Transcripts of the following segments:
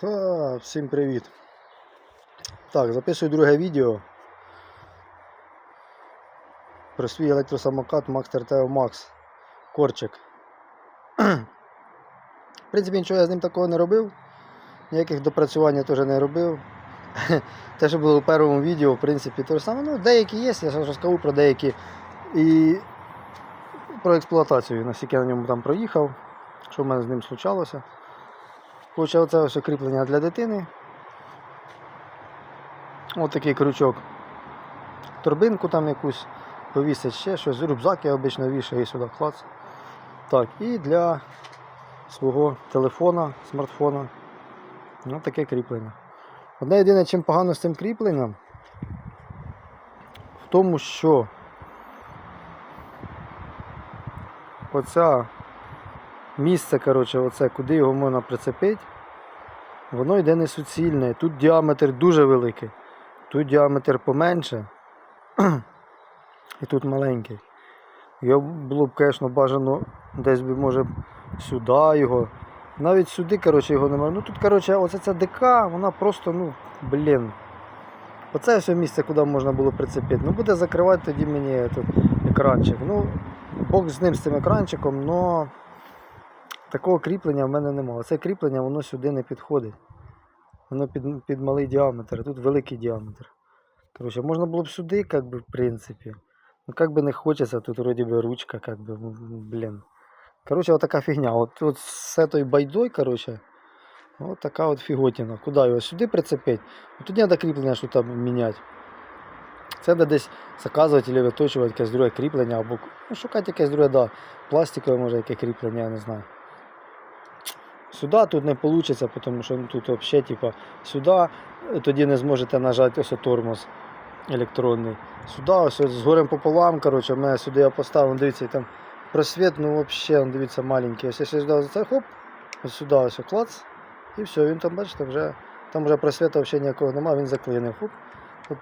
Ха, всім привіт. Так, записую друге відео про свій електросамокат Max TRTO Max Корчик. В принципі, нічого я з ним такого не робив, ніяких допрацювань я теж не робив. Те, що було в першому відео, в принципі, те ж саме. Ну, деякі є, я розкажу про деякі. І про експлуатацію, наскільки я на ньому там проїхав, що в мене з ним случалося. Хоча оце ось кріплення для дитини. Ось такий крючок. Торбинку там якусь повісить ще щось. Рюкзак я обично вішаю сюди клац. Так, і для свого телефона, смартфона. Ось таке кріплення. Одне єдине, чим погано з цим кріпленням, в тому, що оця місце, коротше, оце, куди його можна прицепити, воно йде не суцільне. Тут діаметр дуже великий. Тут діаметр поменше. І тут маленький. Його було б, звісно, бажано десь би, може, сюди його. Навіть сюди, коротше, його немає. Ну тут, коротше, оця ця ДК, вона просто, ну, блін. Оце все місце, куди можна було прицепити. Ну буде закривати тоді мені тут екранчик. Ну, Бог з ним з цим екранчиком, але такого кріплення в мене немає. Це кріплення воно сюди не підходить. Воно під, під малий діаметр, а тут великий діаметр. Короче, можна було б сюди, как бы, в принципі. Ну, как бы не хочеться, тут вроде би ручка, как бы, ну, блін. Короче, вот така фігня. От, от з этой байдой, короче, от така от фіготина. Куди його сюди прицепити? От Тут треба кріплення що там міняти. Це треба десь заказувати або виточувати якесь друге кріплення, або ну, шукати якесь друге, да, пластикове, може, яке кріплення, я не знаю. Сюди тут не вийде, тому що ну, тут взагалі, типа, сюди е, тоді не зможете нажати ось тормоз електронний. Сюди, ось, ось з горем пополам, коротше, мене сюди я поставив, дивіться, там просвіт, ну взагалі, дивіться, маленький. Ось якщо сюди це хоп, ось сюди ось клац, і все, він там, бачите, вже, там вже просвіту взагалі ніякого немає, він заклинив. Хоп.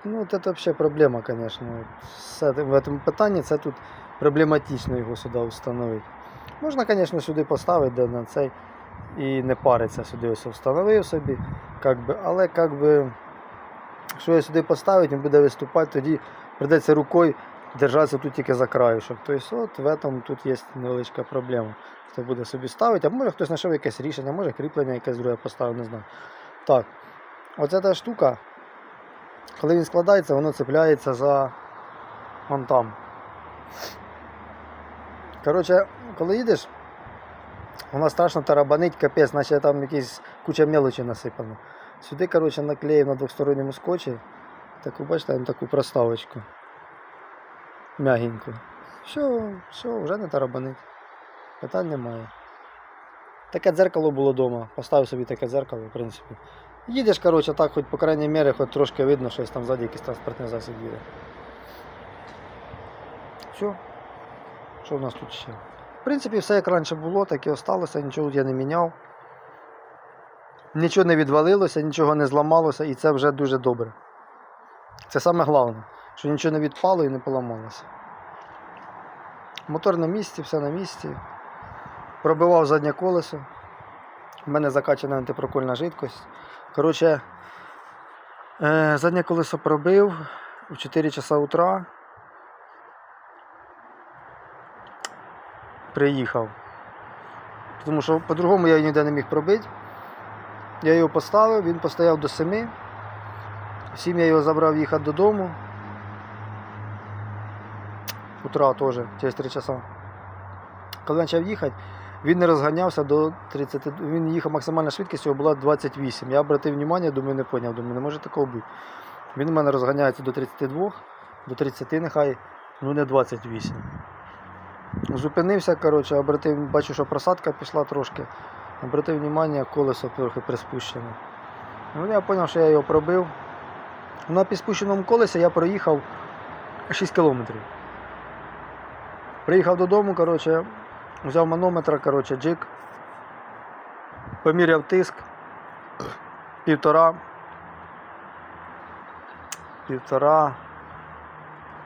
Ну, це взагалі проблема, звісно. В цьому питанні це тут проблематично його сюди встановити. Можна, звісно, сюди поставити де на цей і не париться сюди ось встановив собі, как би, але как би, якщо я сюди поставити, він буде виступати, тоді прийдеться рукою держатися тут тільки за краюшок. Тобто от в этом тут є невеличка проблема. Хто буде собі ставити, а може хтось знайшов якесь рішення, може кріплення якесь друге поставив, не знаю. Так, оця та штука, коли він складається, воно цепляється за вон там. Коротше, коли їдеш, вона страшно тарабанить, капець, наче там якісь куча мелочі насипано. Сюди, коротше, наклеїв на двосторонньому скотчі. Таку, бачите, там таку проставочку. Мягеньку. Все, все, вже не тарабанить. Питань немає. Таке дзеркало було вдома. Поставив собі таке дзеркало, в принципі. Їдеш, коротше, так, хоч по крайній мірі, хоч трошки видно, щось там ззаді якийсь транспортний засіб їде. Все. Що в нас тут ще? В принципі, все як раніше було, так і осталося, нічого я не міняв. Нічого не відвалилося, нічого не зламалося, і це вже дуже добре. Це саме головне, що нічого не відпало і не поламалося. Мотор на місці, все на місці. Пробивав заднє колесо. У мене закачана антипрокольна жидкость. Коротше, е, заднє колесо пробив в 4 часа утра. Приїхав. Тому що по-другому я ніде не міг пробити. Я його поставив, він постояв до 7. В 7 я його забрав їхати додому. Утра теж, через 3 часа. Коли почав їхати, він не розганявся до 30. Він їхав максимальна швидкість його була 28. Я обратив увагу, думаю, не поняв, думаю, не може такого бути. Він у мене розганяється до 32, до 30 нехай, ну не 28. Зупинився, коротше, обратив, бачу, що просадка пішла трошки. Обратив увагу, колесо трохи приспущене. Ну, я зрозумів, що я його пробив. На підспущеному колесі я проїхав 6 кілометрів. Приїхав додому, коротше, взяв манометра, коротше, джик, поміряв тиск, півтора, півтора,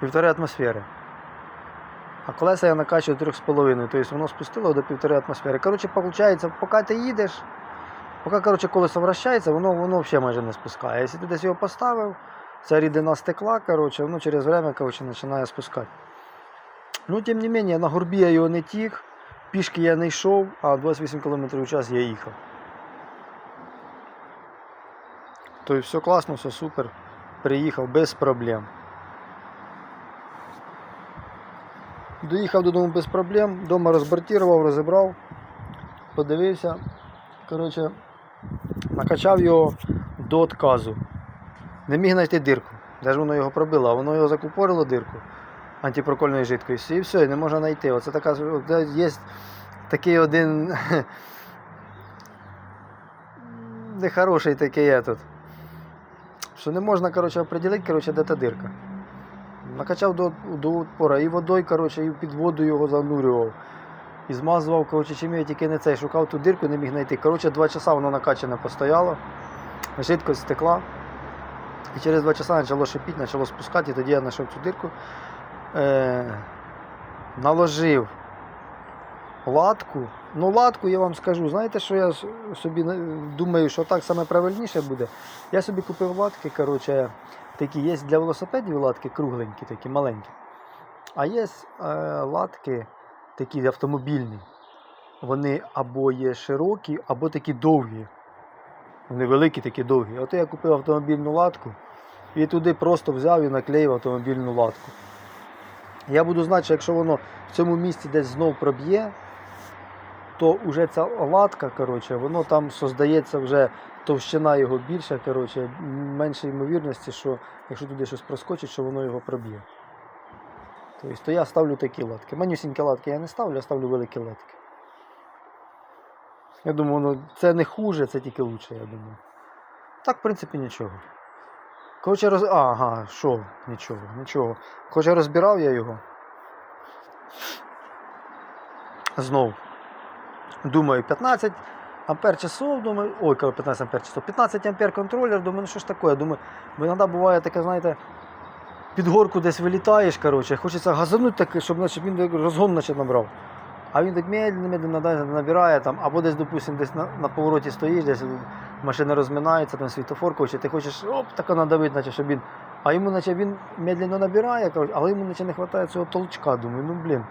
півтори атмосфери. А колеса я накачую 3,5, тобто воно спустило до 1,5 атмосфери. Коротше, виходить, поки ти їдеш, Поки коротше, колесо вращається, воно, воно взагалі майже не спускає. Якщо ти десь його поставив, ця рідина стекла, коротше, воно через время коротше, починає спускати. Ну, тим не менше, на горбі я його не тік, пішки я не йшов, а 28 км в час я їхав. Тобто все класно, все супер. Приїхав без проблем. Доїхав додому без проблем, вдома розбортував, розібрав, подивився. Коротше, накачав його до отказу. Не міг знайти дирку. Де ж воно його пробило, а воно його закупорило дирку антипрокольної жидкості. І все, не можна знайти. Оце така є такий один нехороший такий я тут. Що не можна коротше, определити, коротше, де та дирка. Накачав до, до упора і водою, коротше, і під воду його занурював. І змазував, коротше, чим я тільки не цей, шукав ту дирку, не міг знайти. Коротше, два часа воно накачане постояло, жидкость стекла. І через два часа почало шипіти, почало спускати, і тоді я знайшов цю дирку. Е, наложив латку. Ну, латку я вам скажу, знаєте, що я собі думаю, що так саме правильніше буде. Я собі купив латки, коротше, такі є для велосипедів латки кругленькі, такі маленькі. А є е, латки такі автомобільні. Вони або є широкі, або такі довгі. Вони великі, такі довгі. От я купив автомобільну латку і туди просто взяв і наклеїв автомобільну латку. Я буду знати, що якщо воно в цьому місці десь знов проб'є, то вже ця латка, коротше, воно там создається вже товщина його більша, коротше, менше ймовірності, що якщо туди щось проскочить, що воно його проб'є. Тобто, то я ставлю такі латки. Манюсінькі латки я не ставлю, я ставлю великі латки. Я думаю, воно це не хуже, це тільки лучше, я думаю. Так, в принципі, нічого. Коротше, роз... Ага, що? Нічого, нічого. Хоча розбирав я його. Знов. Думаю, 15 ампер часов, думаю, ой, 15 ампер часов, 15 ампер контролер, думаю, ну що ж таке? Думаю, бо іноді буває таке, знаєте, під горку десь вилітаєш, коротше, хочеться газанути таке, щоб, наче він розгон наче набрав. А він так медленно, медленно набирає там, або десь, допустим, десь на, на повороті стоїш, десь машина розминається, там світофор, коротше, ти хочеш оп, тако надавити, наче, щоб він. А йому, наче він медленно набирає, але йому наче не вистачає цього толчка. Думаю, ну блін.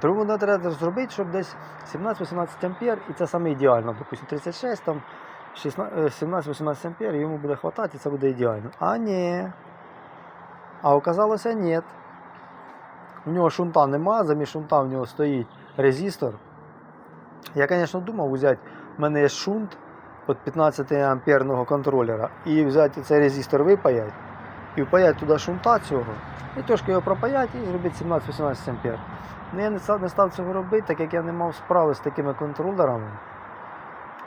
Тому треба зробити, щоб десь 17-18 ампер, і це саме ідеально. Допустим, 36, там 16 е, 17-18 ампер, йому буде вистачати, і це буде ідеально. А ні. А оказалося ні. У нього шунта нема, замість шунта в нього стоїть резистор. Я, звісно, думав взяти, в мене є шунт від 15 амперного контролера, і взяти цей резистор випаяти, і впаяти туди шунта цього, і трошки його пропаяти і зробити 17-18 ампер. Ну, я не став, цього робити, так як я не мав справи з такими контролерами,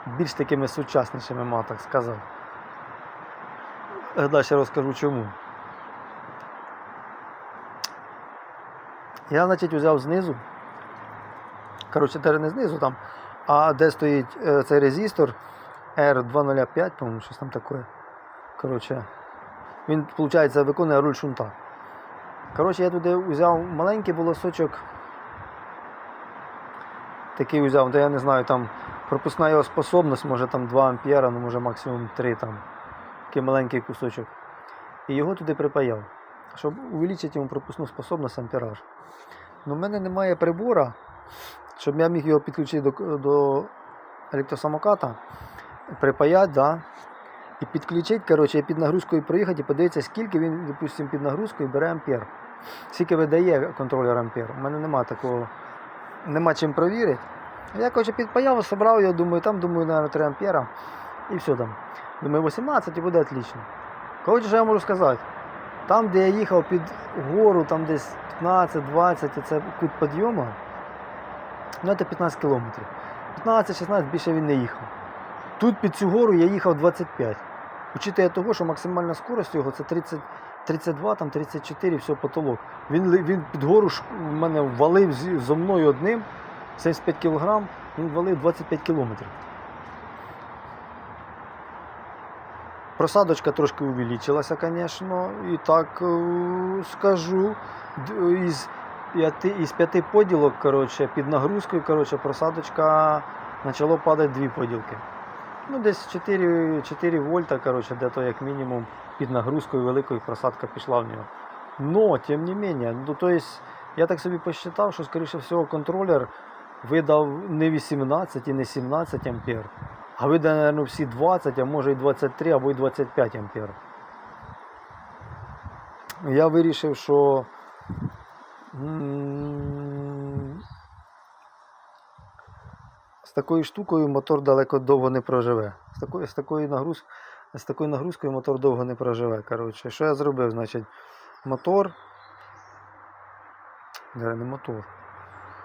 більш такими сучаснішими, мав так сказати. Далі розкажу чому. Я, значить, взяв знизу. Коротше, те не знизу там, а де стоїть е, цей резистор R205, по-моєму, щось там таке. Коротше, він, виходить, виконує роль шунта. Коротше, я туди взяв маленький волосочок. Такий взяв, де я не знаю, там пропускна його способність, може там 2 ампера, ну може максимум 3 там. Такий маленький кусочок. І його туди припаяв, щоб увеличити йому пропускну способність ампераж. Ну, в мене немає прибора, щоб я міг його підключити до, до електросамоката, припаяти, да, і підключити, коротше, під нагрузкою проїхати і подивитися, скільки він, допустимо, під нагрузкою бере ампер. Скільки видає контролер ампер. У мене немає такого, нема чим провірити. Я коротше, підпаяв, зібрав його, думаю, там, думаю, наверное, 3 ампера. І все там. Думаю, 18 і буде отлично. Коротше, що я можу сказати? Там, де я їхав під гору, там десь 15-20, це кут підйому, ну це 15 кілометрів. 15-16 більше він не їхав. Тут під цю гору я їхав 25. Учитує того, що максимальна скорость його це 30, 32, там 34, все, потолок. Він, він під гору мене валив зі, зо мною одним, 75 кг, він валив 25 кілометрів. Просадочка трошки увеличилася, звісно, і так е, скажу. Із із п'яти поділок коротше, під нагрузкою коротше, просадочка почало падати дві поділки. Ну, десь 4, 4 вольта, коротше, де то як мінімум під нагрузкою великою просадка пішла в нього. Но, тим не менее, ну, то есть, я так собі посчитав, що, скоріше всього, контролер видав не 18 і не 17 ампер, а видав, мабуть, всі 20, а може і 23 або і 25 ампер. Я вирішив, що м, з такою штукою мотор далеко довго не проживе. З такою, з такою, нагруз, з такою нагрузкою мотор довго не проживе. Коротше. Що я зробив? Значить, мотор. Де не мотор.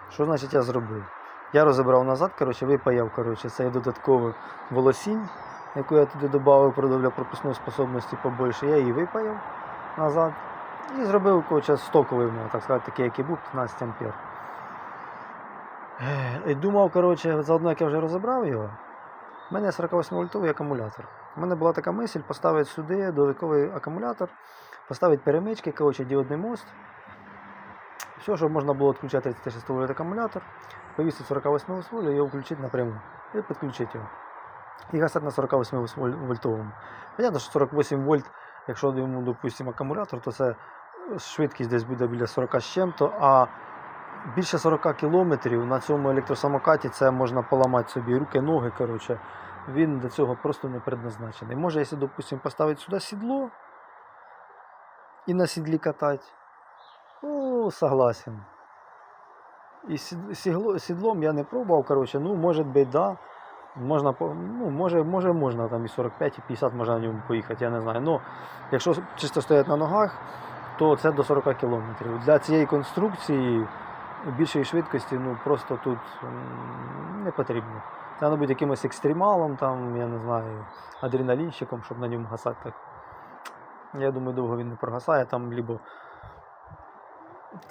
Що значить я зробив? Я розібрав назад, коротше, випаяв коротше, цей додаткову волосінь, яку я туди додав для пропускної способності побольше. Я її випаяв назад і зробив коротше, стоковий, так сказати, такий, який був 15 ампер. І думав, коротше, заодно як я вже розібрав його, в мене 48 вольтовий акумулятор. У мене була така мисль поставити сюди додатковий акумулятор, поставити перемички, коротше, діодний мост. Все, щоб можна було відключати 36 вольт акумулятор, повісити 48 вольт і його включити напряму. І підключити його. І гасати на 48 вольтовому. Понятно, що 48 вольт, якщо йому, допустимо, акумулятор, то це швидкість десь буде біля 40 з чим-то, а більше 40 кілометрів на цьому електросамокаті це можна поламати собі руки, ноги. коротше. Він до цього просто не предназначений. Може, якщо, допустимо, поставити сюди сідло і на сідлі катати, ну, согласен. І сід- сігло, сідлом я не пробував, коротше, ну, може бути, да. Можна, ну, може, може, можна там і 45, і 50 можна на ньому поїхати, я не знаю. Ну, якщо чисто стояти на ногах, то це до 40 кілометрів. Для цієї конструкції більшої швидкості ну, просто тут не потрібно. Треба бути якимось екстремалом, там, я не знаю, адреналінщиком, щоб на ньому гасати. Я думаю, довго він не прогасає, там либо.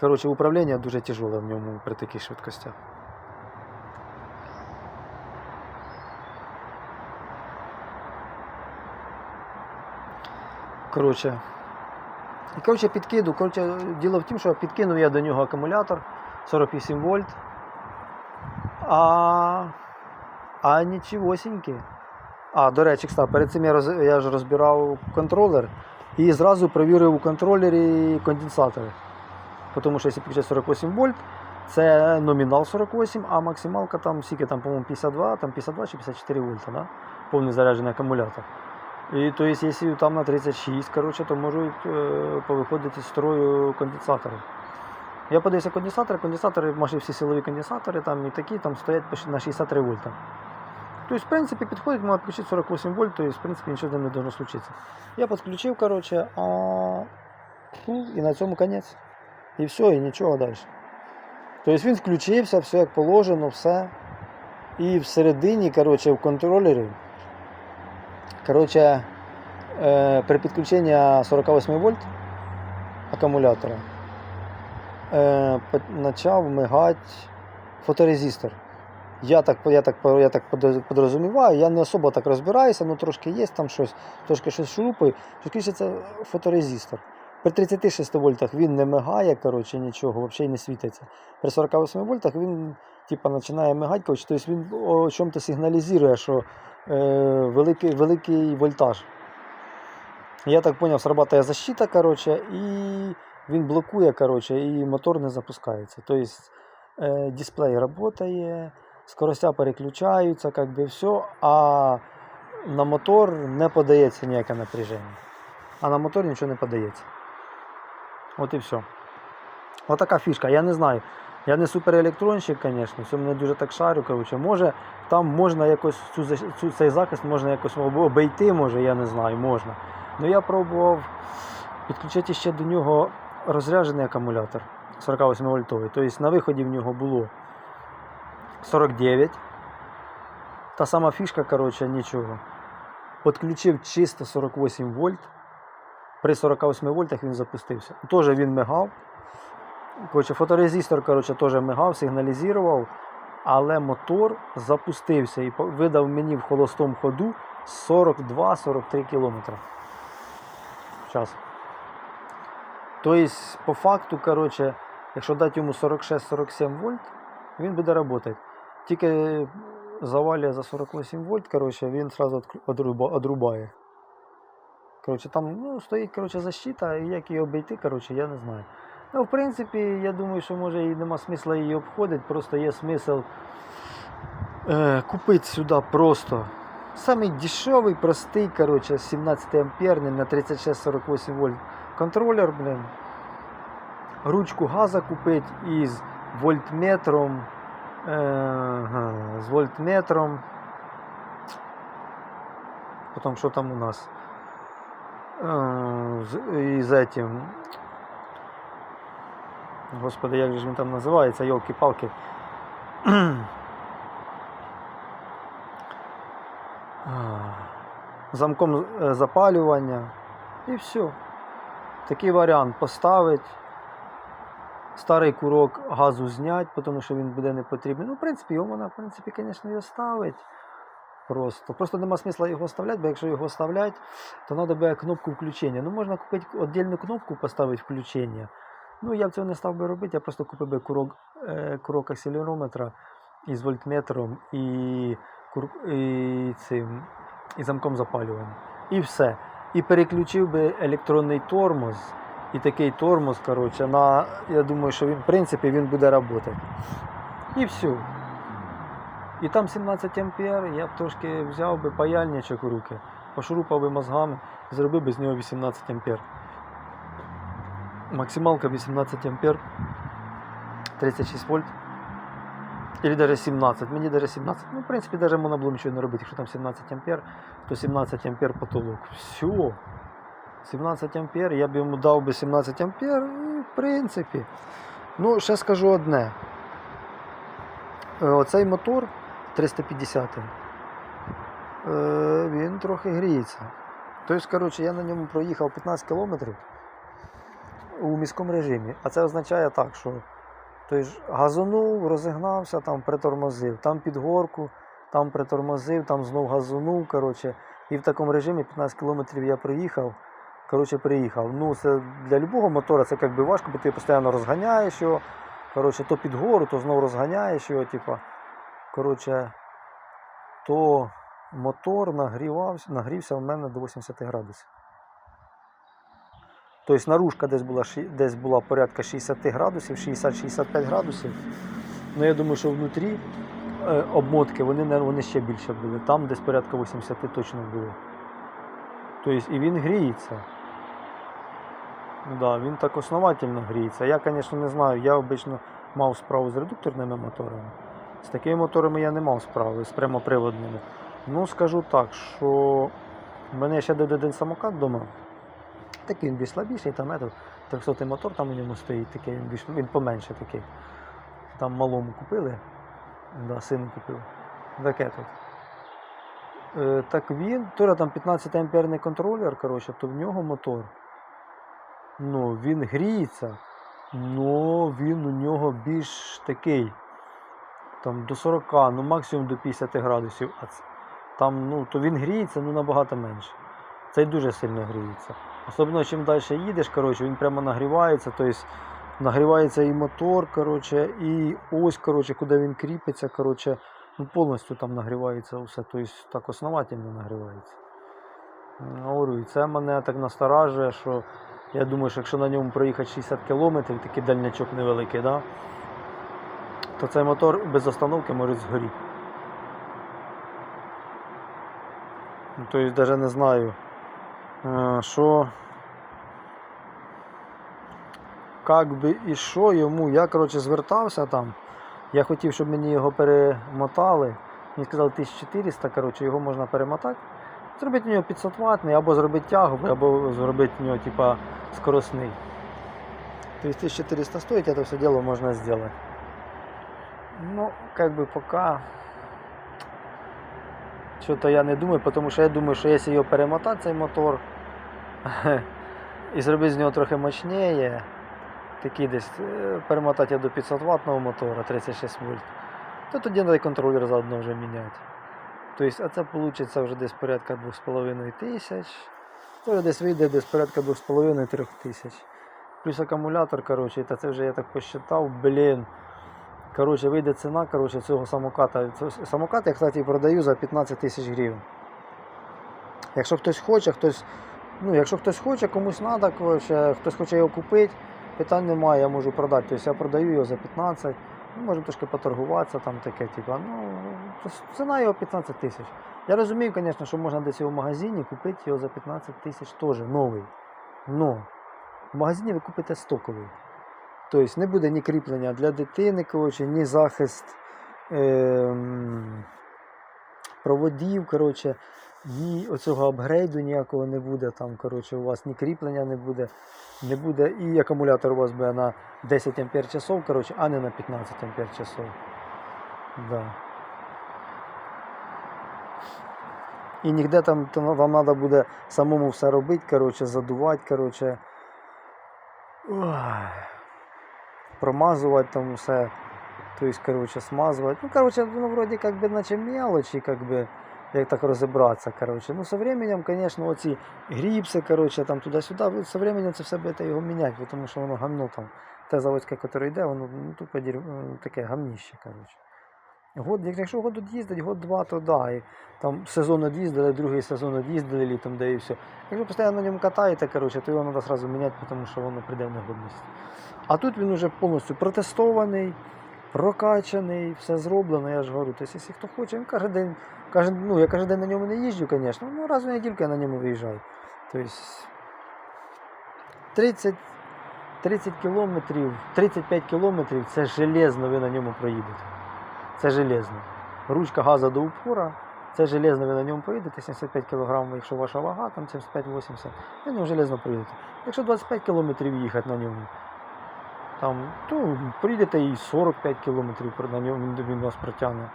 Коротше, управління дуже тяжеле в ньому при таких швидкостях. Коротше. Коротше підкиду. Коротше, діло в тім, що підкинув я до нього акумулятор 48 вольт. А, а нічогосіньки. А, до речі, кстати, перед цим я, роз, я ж розбирав контролер і зразу перевірив у контролері конденсатори. Тому що якщо підключати 48 вольт, це номінал 48, а максималка там скільки там, по-моєму, 52, там 52 чи 54 вольта, да? повний заряджений акумулятор. І то есть, якщо там на 36, короче, то можуть е, повиходити з строю конденсатори. Я подивився конденсатори, конденсатори, майже всі силові конденсатори там і такі там стоять на 63 вольта. Тобто, в принципі, підходить, можна підключити 48 вольт, есть, в принципі, нічого не должно случитися. Я підключив, короче, а... і на цьому кінець. І все, і нічого далі. Тобто він включився, все як положено, все. І всередині, короче, в контролері Коротше, е, при підключенні 48 вольт акумулятора е, почав мигати фоторезистор. Я так, я, так, я так подрозуміваю, я не особо так розбираюся, ну трошки є там щось, трошки щось шурупаю. Що це фоторезистор. При 36 вольтах він не мигає, коротше, нічого, взагалі не світиться. При 48 вольтах він типа, починає мигати, коротше, тобто він о чому-то сигналізує, що е, великий, великий вольтаж. Я так зрозумів, срабатує защита, коротше, і він блокує, коротше, і мотор не запускається. Тобто е, дисплей працює, скоростя переключаються, как би все, а на мотор не подається ніяке напряження. А на мотор нічого не подається. От і все. Отака фішка. Я не знаю. Я не суперелектронщик, звісно, цьому не дуже так шарю. Коротше. Може, там можна якось цю, цю, цей захист можна якось обійти, може, я не знаю, можна. Ну я пробував підключити ще до нього розряджений акумулятор 48 вольтовий. Тобто на виході в нього було 49. Та сама фішка, коротше, нічого. Підключив чисто 48 вольт. При 48 вольтах він запустився. Теж він мигав. Коротше, фоторезистор коротше, теж мигав, сигналізував, але мотор запустився і видав мені в холостому ходу 42-43 км. Час. Тобто, по факту, коротше, якщо дати йому 46-47 вольт, він буде працювати. Тільки завалює за 48 вольт, коротше, він одразу одрубає. Коротше, там ну, стоїть коротше, защита, і як її обійти, коротше, я не знаю. Ну, в принципі, я думаю, що може і нема смисла її обходити, просто є смисл е, купити сюди просто самий дешевий, простий, коротше, 17 амперний на 36-48 вольт контролер, блин. Ручку газа купити із вольтметром. Е, ага, з вольтметром. Потім що там у нас? Е, з, із этим. Господи, як же ж він там називається, йолки-палки. А, Замком е, запалювання. І все. Такий варіант поставить. Старий курок газу знять, тому що він буде не потрібен. Ну, в принципі, його вона, в принципі, звісно, його ставить. Просто. Просто нема смисла його вставляти, бо якщо його вставляти, то треба буде кнопку включення. Ну, можна купити віддільну кнопку, поставити включення. Ну, я б цього не став би робити, я просто купив би курок, е, курок акселерометра із вольтметром і, і, цим, і замком запалювання. І все. І переключив би електронний тормоз. І такий тормоз, коротше, на, я думаю, що він, в принципі, він буде працювати. І все. І там 17 ампер, я б трошки взяв би паяльничок у руки, пошурупав би мозгами, зробив би з нього 18 ампер. Максималка 18 ампер, 36 вольт. Или даже 17. Мені даже 17. Ну, в принципі, даже було нічого не робити. Якщо там 17 ампер, то 17 ампер потолок. Все. 17 ампер, я б йому дав би 17 ампер, в принципі. Ну, ще скажу одне. Оцей мотор 350 е, він трохи гріється. Тобто, коротше, я на ньому проїхав 15 кілометрів у міському режимі. А це означає так, що той ж газонув, розігнався, там притормозив, там під горку, там притормозив, там знов газонув. Коротше, і в такому режимі 15 кілометрів я проїхав. Коротше, приїхав. Ну, це для любого мотора це як би важко, бо ти постійно розганяєш його. Коротше, то під гору, то знову розганяєш його. Типа. Коротше, то мотор нагрівався, нагрівся в мене до 80 градусів. Тобто наружка десь була, десь була порядка 60 градусів, 60-65 градусів. Ну я думаю, що внутрі е, обмотки вони, вони ще більше були. Там десь порядка 80 точно було. Тобто і він гріється. Да, він так основательно гріється. Я, звісно, не знаю, я обично мав справу з редукторними моторами. З такими моторами я не мав справи, з прямоприводними. Ну, скажу так, що в мене ще один самокат вдома. Такий він більш слабіший, там этот, 300 мотор там у ньому стоїть, такий, він, більш, він поменше такий. Там малому купили, да, сину купив. Таке тут. Е, так він, теж там 15 амперний контролер, коротше, то в нього мотор. Ну, він гріється, але він у нього більш такий. Там до 40, ну максимум до 50 градусів. А там, ну, то він гріється ну, набагато менше. Цей дуже сильно гріється. Особливо чим далі їдеш, коротше, він прямо нагрівається, тобто нагрівається і мотор, коротше, і ось, коротше, куди він кріпиться, коротше, ну, повністю там нагрівається все, тобто так основательно нагрівається. Говорю, і це мене так насторажує, що я думаю, що якщо на ньому проїхати 60 км, такий дальнячок невеликий, да, то цей мотор без остановки може згоріти. Ну, Тобто навіть не знаю, що. Як би і що йому, я коротше звертався там. Я хотів, щоб мені його перемотали. Мені сказали 1400, коротше, його можна перемотати. Зробити в нього 500 ватний, або зробити тяговий, або зробити в нього типа скоростний. Тобто 1400 стоїть, це все діло можна зробити. Ну, как бы пока что-то я не думаю, потому що я думаю, що якщо його перемотати, цей мотор, і зробити з нього трохи мощніше, такий десь е, перемотати я до 500 ваттного мотора 36 вольт, то тоді треба і контролер заодно вже міняти. Тобто, а це вийде вже десь порядка 2,5 тисяч. То десь вийде десь порядка 2,5-3 тисяч. Плюс акумулятор, коротше, це вже я так посчитав, блін. Коротше, вийде ціна коротше, цього самоката. Самокат я, кстати, продаю за 15 тисяч гривень. Якщо хтось хоче, хтось. Ну, якщо хтось хоче, комусь треба, хтось хоче його купити, питань немає, я можу продати. Тобто я продаю його за 15, ну, можемо трошки поторгуватися, там таке, типу, ну, ціна його 15 тисяч. Я розумію, звісно, що можна десь його в магазині купити його за 15 тисяч теж новий. Но в магазині ви купите стоковий. Тобто не буде ні кріплення для дитини, коротше, ні захист ем, проводів, коротше, ні оцього апгрейду ніякого не буде. Там, коротше, у вас ні кріплення не буде, не буде. І акумулятор у вас буде на 10 ампер часов, коротше, а не на 15 ампер часов. Да. І ніде там то вам треба буде самому все робити, коротше, задувати, коротше. Ой. Промазувати там все. Тобто, коротше, смазувати. Ну, коротше, ну, вроде как бы, наче мелочі, как бы, як так розібратися, коротше. Ну, со временем, звісно, оці гріпси, коротше, там туди-сюди, со временем це все будете його міняти, тому що воно гамно там. Те заводське, яке йде, воно ну, тупо дір... е, таке гамніще, коротше. Год, якщо год їздить, год-два, то да. І там сезон од'їздили, другий сезон од'їздили літом, де і все. Якщо постійно на ньому катаєте, коротше, то його треба одразу міняти, тому що воно прийде в негодність. А тут він вже повністю протестований, прокачаний, все зроблено, я ж говорю. Тобто, якщо хто хоче, він кожен день, кожен, ну, я кожен день на ньому не їжджу, звісно, ну раз в недільку я на ньому виїжджаю. Тобто 30, 30 кілометрів, 35 кілометрів це железно ви на ньому проїдете. Це железно. Ручка газу до упора, це железно ви на ньому проїдете, 75 кг, якщо ваша вага, там 75-80, ви на ньому железно проїдете. Якщо 25 кілометрів їхати на ньому, там, то проїдете і 45 кілометрів на ньому він- вас протягне.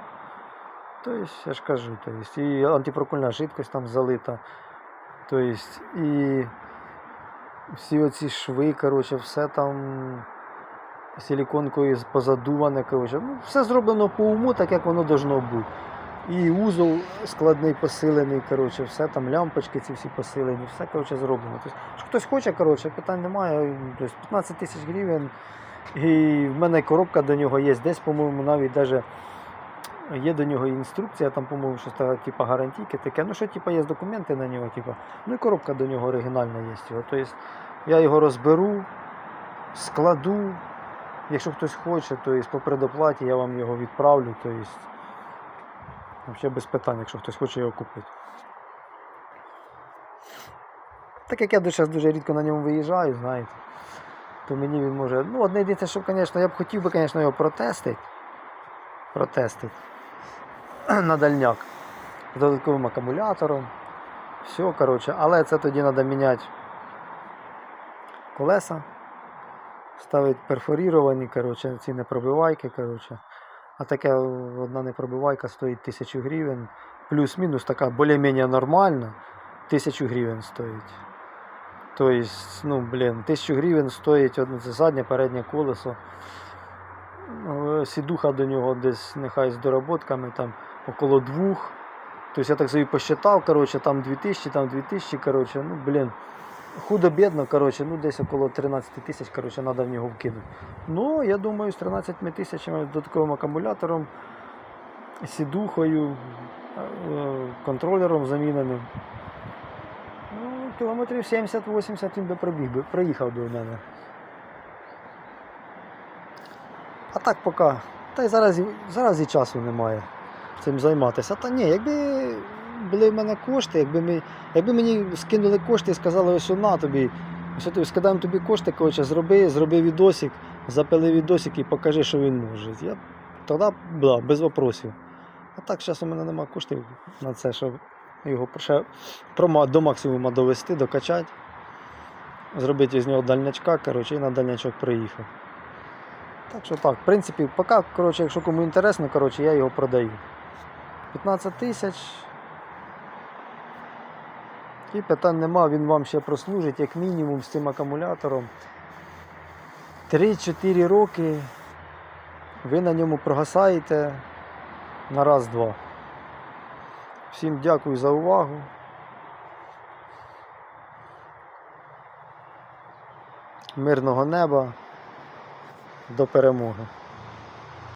Тобто, я ж кажу, тобто, і антипрокольна жидкость там залита. Тобто, і всі оці шви, коротше, все там силіконкою позадуване, коротше. Ну, все зроблено по уму, так як воно должно бути. І узол складний посилений, коротше, все там лямпочки ці всі посилені, все коротше, зроблено. Тобто, що хтось хоче, коротше, питань немає. Тобто 15 тисяч гривень. І в мене коробка до нього є. Десь, по-моєму, навіть даже є до нього інструкція, там, по-моєму, щось типу, гарантійки таке. Ну, що, типу, є документи на нього, типу. Ну і коробка до нього оригінальна є. Тобто я його розберу, складу. Якщо хтось хоче, то по предоплаті я вам його відправлю. Тобто, взагалі без питань, якщо хтось хоче його купити. Так як я зараз дуже рідко на ньому виїжджаю, знаєте, то мені він може. Ну, одне єдине, що, звісно, я б хотів би, звісно, його протестити. Протестити на дальняк. З додатковим акумулятором. Все, коротше, але це тоді треба міняти колеса. Ставить перфоріровані, коротше, ці непробивайки, коротше. А таке одна непробивайка стоїть 1000 гривень. Плюс-мінус така більш-менш нормальна. 1000 гривень стоїть. Тобто, ну, блін, 1000 гривень стоїть одне це заднє, переднє колесо. Е, Сідуха до нього десь нехай з доработками там около двох. Тобто я так собі посчитав, коротше, там 2000, там 2000, коротше, ну, блін. Худо-бідно, коротше, ну десь около 13 тисяч, коротше, треба в нього вкинути. Ну, я думаю, з 13 тисячами додатковим акумулятором, сідухою, е, контролером заміненим. Ну, кілометрів 70-80 він би пробіг би, проїхав би в мене. А так поки. Та й зараз, зараз і часу немає цим займатися. Та ні, якби були в мене кошти, якби, ми, якби мені скинули кошти і сказали, ось на тобі, ось тобі скидаємо тобі кошти, коротше, зроби, зроби відосик, запили відосик і покажи, що він може. Я тоді да, без вопросів. А так зараз у мене немає коштів на це, щоб його ще до максимуму довести, докачати, зробити з нього дальнячка, коротше, і на дальнячок приїхав. Так що так, в принципі, поки, коротше, якщо кому інтересно, коротше, я його продаю. 15 тисяч. І питань нема, він вам ще прослужить як мінімум з цим акумулятором. 3-4 роки ви на ньому прогасаєте на раз-два. Всім дякую за увагу. Мирного неба. До перемоги.